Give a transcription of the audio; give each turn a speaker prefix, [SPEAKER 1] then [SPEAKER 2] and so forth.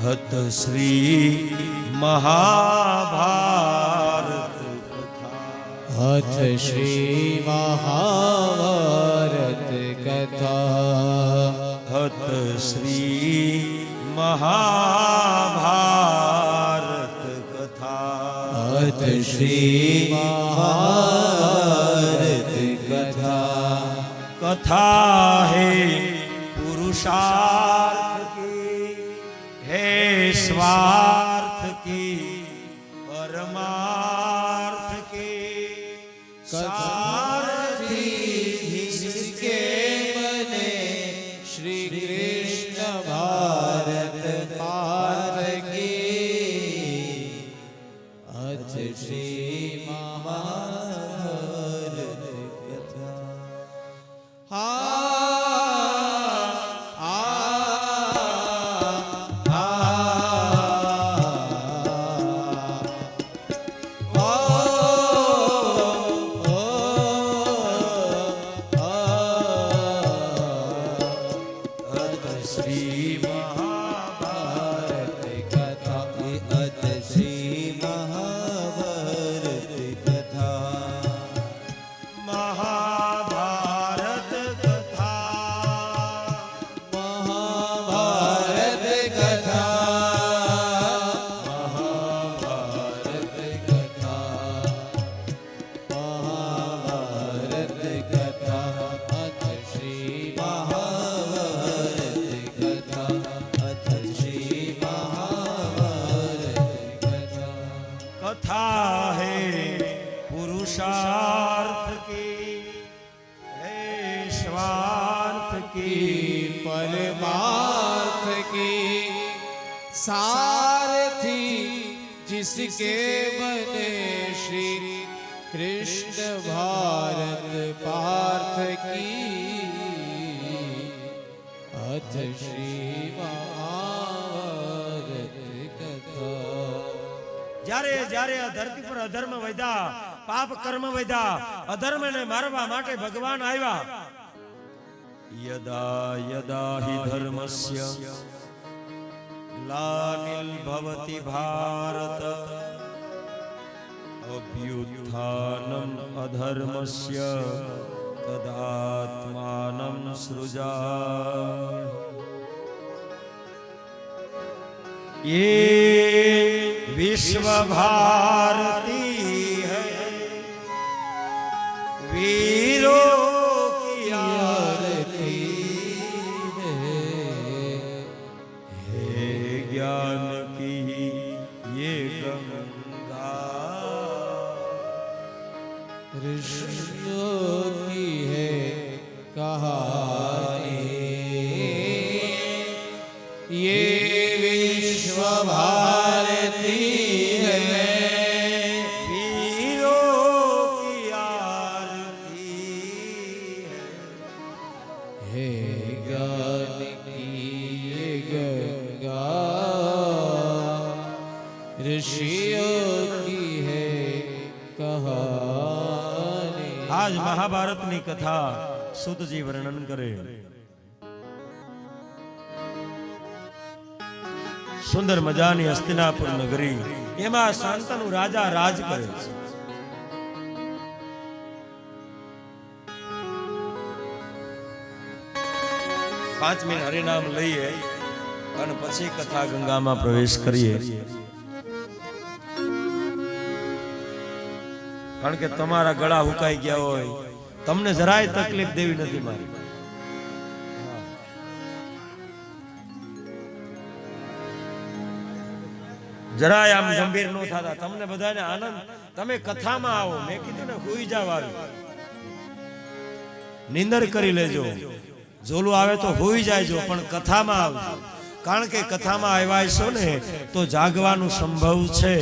[SPEAKER 1] હત શ્રી મહાભારત
[SPEAKER 2] હત શ્રી મહાભારત કથા
[SPEAKER 1] હત શ્રી મહાભારત કથા
[SPEAKER 2] હત શ્રી મહાભારત કથા
[SPEAKER 1] કથા હે પુરુષાર્થ स्वार्थ की परमार्थ की सारथी
[SPEAKER 2] जिसके बने श्री कृष्ण भारत की परमार्थ की सारथी जिसके बने श्री कृष्ण भारत पार्थ की अथ श्री महाभारत कथा
[SPEAKER 1] જ્યારે જ્યારે આ ધરતી પર અધર્મ વધ્યા પાપ કર્મ વધ્યા અધર્મને મારવા માટે ભગવાન આવ્યા યદા યદા હિ ધર્મસ્ય ગ્લાનિલ ભવતિ ભારત અભ્યુત્થાનમ અધર્મસ્ય તદાત્માનમ સૃજા એ વિશ્વ ભારતી હૈ વીરો
[SPEAKER 2] ऋषियों की है कहानी
[SPEAKER 1] આજ મહાભારતની કથા સુતજી વર્ણન કરે. સુંદર મજાની હસ્તિનાપુર નગરી એમાં શાંતનુ રાજા રાજ કરે છે. પાંચ મિનિટ હરિનામ લઈએ અને પછી કથા ગંગામાં પ્રવેશ કરીએ. કારણ કે તમારા ગળા હુકાઈ ગયા હોય. તમને જરાય તકલીફ દેવી નથી મારી. જરાય આમ ગંભીર ન થતા. તમને બધાને આનંદ. તમે કથામાં આવો. મેં કીધું ને, હુઈ જાવ નિંદર કરી લેજો. જોલું આવે તો હુઈ જાયજો, પણ કથામાં આવજો. કારણ કે કથામાં આવ્યા છો ને, તો જાગવાનું સંભવ છે.